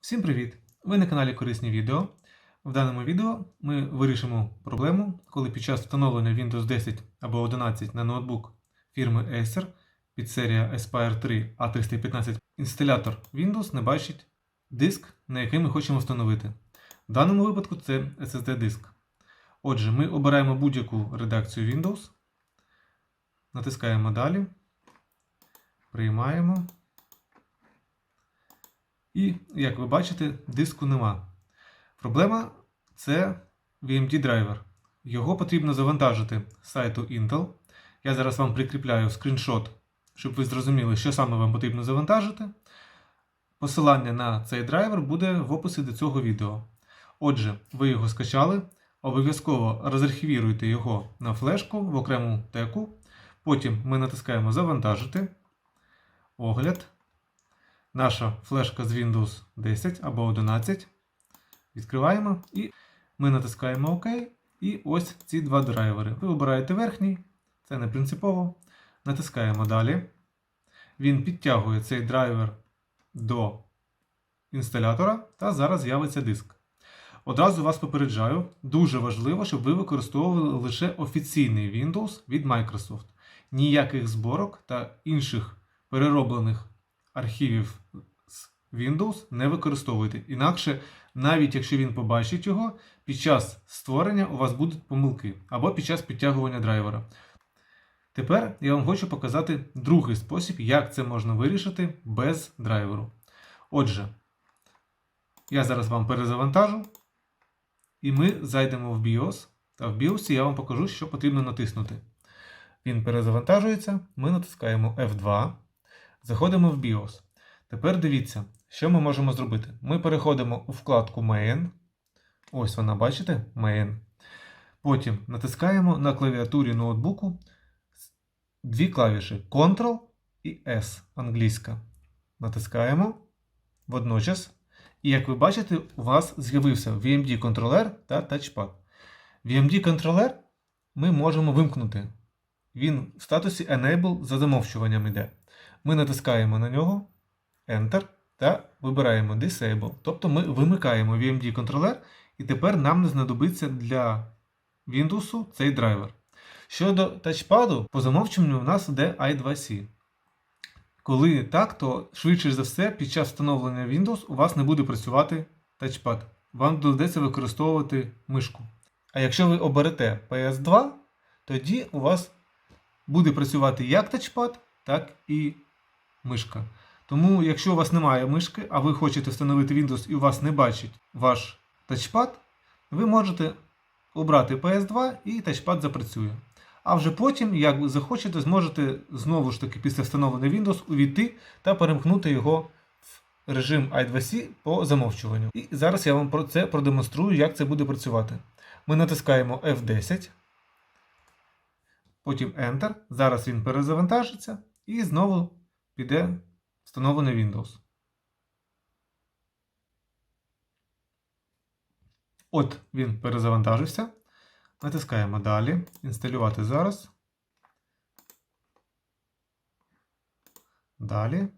Всім привіт! Ви на каналі Корисні відео. В даному відео ми вирішимо проблему, коли під час встановлення Windows 10 або 11 на ноутбук фірми Acer під серія Aspire 3 A315 інсталятор Windows не бачить диск, на який ми хочемо встановити. В даному випадку це SSD диск. Отже, ми обираємо будь-яку редакцію Windows, натискаємо далі, приймаємо. І, як ви бачите, диску нема. Проблема це VMD драйвер. Його потрібно завантажити з сайту Intel. Я зараз вам прикріпляю скріншот, щоб ви зрозуміли, що саме вам потрібно завантажити. Посилання на цей драйвер буде в описі до цього відео. Отже, ви його скачали. Обов'язково розархівіруйте його на флешку в окрему теку. Потім ми натискаємо Завантажити. Огляд наша флешка з Windows 10 або 11. Відкриваємо і ми натискаємо ОК. І ось ці два драйвери. Ви обираєте верхній, це не принципово. Натискаємо далі. Він підтягує цей драйвер до інсталятора, та зараз з'явиться диск. Одразу вас попереджаю, дуже важливо, щоб ви використовували лише офіційний Windows від Microsoft. Ніяких зборок та інших перероблених архівів з Windows не використовуйте. Інакше, навіть якщо він побачить його, під час створення у вас будуть помилки або під час підтягування драйвера. Тепер я вам хочу показати другий спосіб, як це можна вирішити без драйверу. Отже, я зараз вам перезавантажу, і ми зайдемо в BIOS. Та в BIOS я вам покажу, що потрібно натиснути. Він перезавантажується, ми натискаємо F2. Заходимо в BIOS. Тепер дивіться, що ми можемо зробити. Ми переходимо у вкладку Main. Ось вона, бачите? Main. Потім натискаємо на клавіатурі ноутбуку дві клавіші Ctrl і S англійська. Натискаємо водночас. І як ви бачите, у вас з'явився VMD контролер та тачпад. VMD контролер ми можемо вимкнути. Він в статусі Enable за замовчуванням йде. Ми натискаємо на нього Enter та вибираємо Disable. Тобто ми вимикаємо VMD контролер, і тепер нам не знадобиться для Windows цей драйвер. Щодо тачпаду, по замовчуванню у нас йде i2C. Коли так, то швидше за все, під час встановлення Windows у вас не буде працювати тачпад. Вам доведеться використовувати мишку. А якщо ви оберете PS2, тоді у вас буде працювати як тачпад, так і мишка. Тому, якщо у вас немає мишки, а ви хочете встановити Windows і у вас не бачить ваш тачпад, ви можете обрати PS2 і тачпад запрацює. А вже потім, як ви захочете, зможете знову ж таки після встановлення Windows увійти та перемкнути його в режим i2C по замовчуванню. І зараз я вам про це продемонструю, як це буде працювати. Ми натискаємо F10, потім Enter. Зараз він перезавантажиться і знову піде встановлений Windows. От він перезавантажився. Натискаємо далі. Інсталювати зараз. Далі.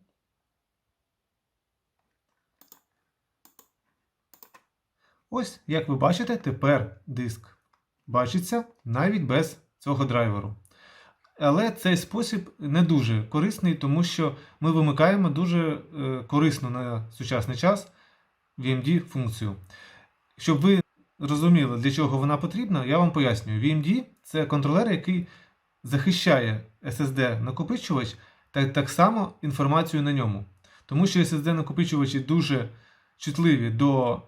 Ось, як ви бачите, тепер диск бачиться навіть без цього драйверу. Але цей спосіб не дуже корисний, тому що ми вимикаємо дуже е, корисно на сучасний час VMD функцію. Щоб ви розуміли, для чого вона потрібна, я вам пояснюю. VMD це контролер, який захищає SSD-накопичувач та так само інформацію на ньому. Тому що SSD-накопичувачі дуже чутливі до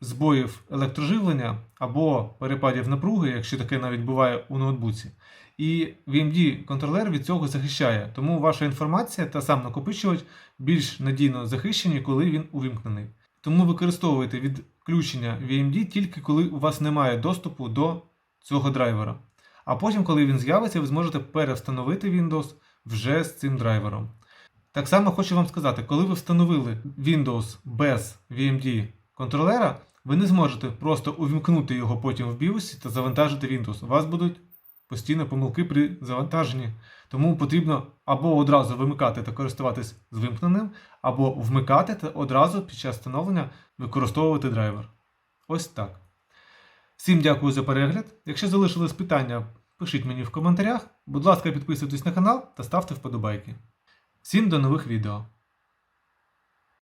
збоїв електроживлення або перепадів напруги, якщо таке навіть буває у ноутбуці. І VMD-контролер від цього захищає. Тому ваша інформація та сам накопичувач більш надійно захищені, коли він увімкнений. Тому використовуйте відключення VMD тільки коли у вас немає доступу до цього драйвера. А потім, коли він з'явиться, ви зможете перевстановити Windows вже з цим драйвером. Так само хочу вам сказати, коли ви встановили Windows без VMD контролера, ви не зможете просто увімкнути його потім в BIOS та завантажити Windows. У вас будуть постійно помилки при завантаженні. Тому потрібно або одразу вимикати та користуватись з вимкненим, або вмикати та одразу під час встановлення використовувати драйвер. Ось так. Всім дякую за перегляд. Якщо залишились питання, пишіть мені в коментарях. Будь ласка, підписуйтесь на канал та ставте вподобайки. Всім до нових відео!